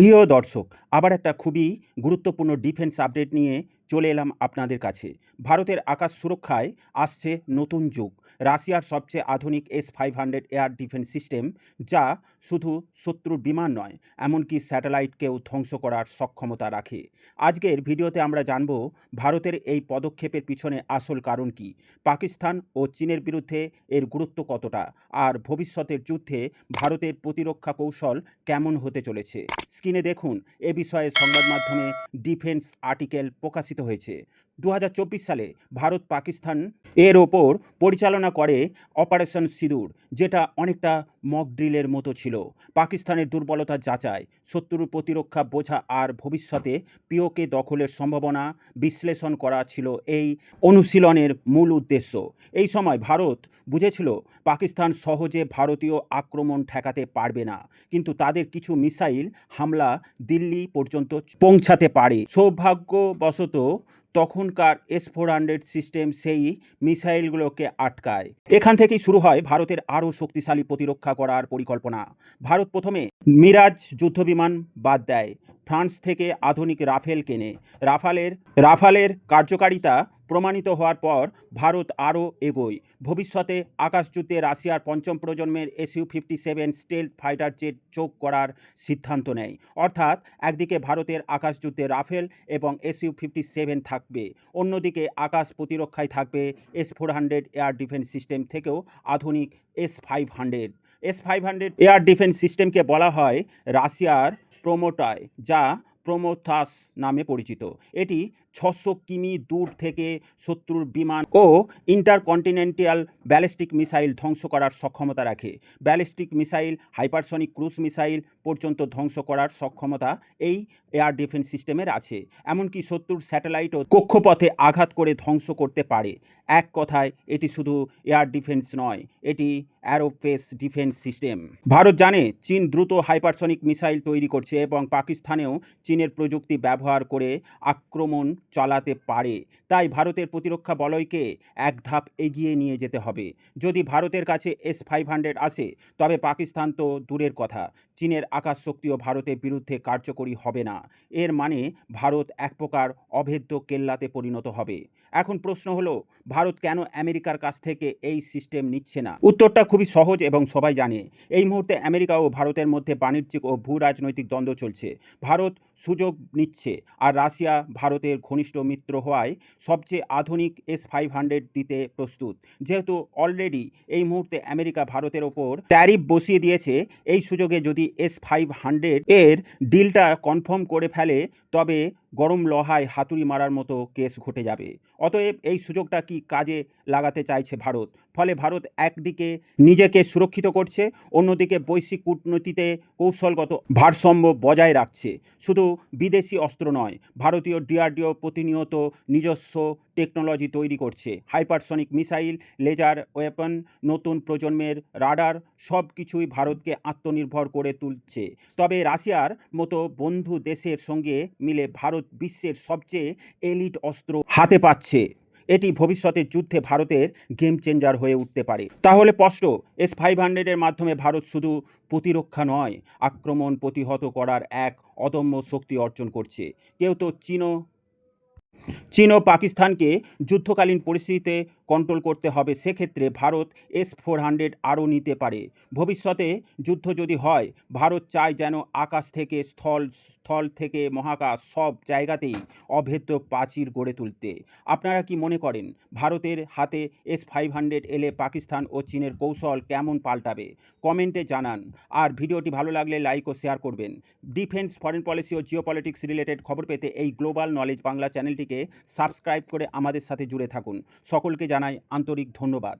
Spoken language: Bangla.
প্রিয় দর্শক আবার একটা খুবই গুরুত্বপূর্ণ ডিফেন্স আপডেট নিয়ে চলে এলাম আপনাদের কাছে। ভারতের আকাশ সুরক্ষায় আসছে নতুন যুগ। রাশিয়ার সবচেয়ে আধুনিক S five hundred air defence system যা শুধু শত্রুর বিমান নয়, এমনকি স্যাটেলাইটকেও ধ্বংস করার সক্ষমতা রাখে। আজকের ভিডিওতে আমরা জানব ভারতের এই পদক্ষেপের পিছনে আসল কারণ কি? পাকিস্তান ও চীনের বিরুদ্ধে এর গুরুত্ব কতটা? আর ভবিষ্যতের যুদ্ধে ভারতের প্রতিরক্ষা কৌশল কেমন হতে চলেছে? স্ক্রিনে দেখুন এ বিষয়ে সংবাদ মাধ্যমে ডিফেন্স আর্টিকেল প্রকাশিত হয়েছে। দু হাজার চব্বিশ সালে ভারত পাকিস্তান এর ওপর পরিচালনা করে অপারেশন সিঁদুর, যেটা অনেকটা মক ড্রিলের মতো ছিল। পাকিস্তানের দুর্বলতা যাচাই, শত্রুর প্রতিরক্ষা বোঝা আর ভবিষ্যতে পিওকে দখলের সম্ভাবনা বিশ্লেষণ করা ছিল এই অনুশীলনের মূল উদ্দেশ্য। এই সময় ভারত বুঝেছিল পাকিস্তান সহজে ভারতীয় আক্রমণ ঠেকাতে পারবে না, কিন্তু তাদের কিছু মিসাইল হামলা দিল্লি পর্যন্ত পৌঁছাতে পারে। সৌভাগ্যবশত 또 তখনকার এস ফোর হান্ড্রেড সিস্টেম সেই মিসাইলগুলোকে আটকায়। এখান থেকেই শুরু হয় ভারতের আরও শক্তিশালী প্রতিরক্ষা করার পরিকল্পনা। ভারত প্রথমে মিরাজ যুদ্ধবিমান বাদ দেয়। ফ্রান্স থেকে আধুনিক রাফেল কেনে। রাফালের রাফালের কার্যকারিতা প্রমাণিত হওয়ার পর ভারত আরও এগোয়। ভবিষ্যতে আকাশযুদ্ধে রাশিয়ার পঞ্চম প্রজন্মের SU fifty seven stealth fighter jet যোগ করার সিদ্ধান্ত নেয়। অর্থাৎ একদিকে ভারতের আকাশযুদ্ধে রাফেল এবং এসইউ ফিফটি সেভেন থাকবে। অন্যদিকে আকাশ প্রতিরক্ষায় থাকবে S four hundred air defence system থেকেও আধুনিক S five hundred S five hundred air defence সিস্টেমকে বলা হয় রাশিয়ার প্রোমোটায় যা প্রোমোথাস নামে পরিচিত। এটি ছশো কিমি দূর থেকে শত্রুর বিমান ও ইন্টারকন্টিনেন্টাল ব্যালিস্টিক মিসাইল ধ্বংস করার সক্ষমতা রাখে। Ballistic missile, hypersonic cruise missile পর্যন্ত ধ্বংস করার সক্ষমতা এই এয়ার ডিফেন্স সিস্টেমের আছে। এমনকি শত্রুর স্যাটেলাইটও কক্ষপথে আঘাত করে ধ্বংস করতে পারে। এক কথায়, এটি শুধু এয়ার ডিফেন্স নয়, এটি অ্যারোপেস ডিফেন্স সিস্টেম। ভারত জানে, চীন দ্রুত হাইপারসনিক মিসাইল তৈরি করছে এবং পাকিস্তানেও চীনের প্রযুক্তি ব্যবহার করে আক্রমণ চালাতে পারে। তাই ভারতের প্রতিরক্ষা বলয়কে এক ধাপ এগিয়ে নিয়ে যেতে হবে। যদি ভারতের কাছে এস ফাইভ হান্ড্রেড আসে, তবে পাকিস্তান তো দূরের কথা। চীনের আকাশ শক্তিও ভারতের বিরুদ্ধে কার্যকরী হবে না। এর মানে ভারত এক প্রকার অভেদ্য কেল্লাতে পরিণত হবে। এখন প্রশ্ন হলো, ভারত কেন আমেরিকার কাছ থেকে এই সিস্টেম নিচ্ছে না? উত্তরটা খুবই সহজ এবং সবাই জানে। এই মুহূর্তে আমেরিকা ও ভারতের মধ্যে বাণিজ্যিক ও ভূ রাজনৈতিক দ্বন্দ্ব চলছে। ভারত সুযোগ নিচ্ছে। আর রাশিয়া ভারতের ঘনিষ্ঠ মিত্র হওয়ায় সবচেয়ে আধুনিক এস ফাইভ হান্ড্রেড দিতে প্রস্তুত। যেহেতু অলরেডি এই মুহূর্তে আমেরিকা ভারতের ওপর ট্যারিফ বসিয়ে দিয়েছে, এই সুযোগে যদি এস ফাইভ হান্ড্রেড এর ডিলটা কনফার্ম করে ফেলে, তবে গরম লহায় হাতুড়ি মারার মতো কেস ঘটে যাবে। অতএব এই সুযোগটা কি কাজে লাগাতে চাইছে ভারত? ফলে ভারত একদিকে নিজেকে সুরক্ষিত করছে, অন্যদিকে বৈশ্বিক কূটনীতিতে কৌশলগত ভারসাম্য বজায় রাখছে। শুধু বিদেশি অস্ত্র নয়, ভারতীয় ডিআরডিও প্রতিনিয়ত নিজস্ব টেকনোলজি তৈরি করছে। হাইপারসনিক মিসাইল, লেজার ওয়েপন, নতুন প্রজন্মের রাডার সব কিছুই ভারতকে আত্মনির্ভর করে তুলছে। তবে রাশিয়ার মতো বন্ধু দেশের সঙ্গে মিলে ভারত বিশ্বের সবচেয়ে এলিট অস্ত্র হাতে পাচ্ছে। এটি ভবিষ্যতের যুদ্ধে ভারতের গেম চেঞ্জার হয়ে উঠতে পারে। তাহলে স্পষ্ট এস ফাইভ হান্ড্রেডের মাধ্যমে ভারত শুধু প্রতিরক্ষা নয়, আক্রমণ প্রতিহত করার এক অদম্য শক্তি অর্জন করছে। কেউ তো চীনও চীন ও পাকিস্তানকে যুদ্ধকালীন পরিস্থিতিতে কন্ট্রোল করতে হবে, সেক্ষেত্রে ভারত এস ফোর হান্ড্রেড আরও নিতে পারে। ভবিষ্যতে যুদ্ধ যদি হয়, ভারত চায় যেন আকাশ থেকে স্থল স্থল থেকে মহাকাশ সব জায়গাতেই অভেদ্য প্রাচীর গড়ে তুলতে। আপনারা কি মনে করেন, ভারতের হাতে এস ফাইভ হান্ড্রেড এলে পাকিস্তান ও চীনের কৌশল কেমন পাল্টাবে? কমেন্টে জানান। আর ভিডিওটি ভালো লাগলে লাইক ও শেয়ার করবেন। ডিফেন্স ফরেন পলিসি ও জিও পলিটিক্স রিলেটেড খবর পেতে এই গ্লোবাল নলেজ বাংলা চ্যানেলটিকে সাবস্ক্রাইব করে আমাদের সাথে জুড়ে থাকুন। সকলকে জানাই আন্তরিক ধন্যবাদ।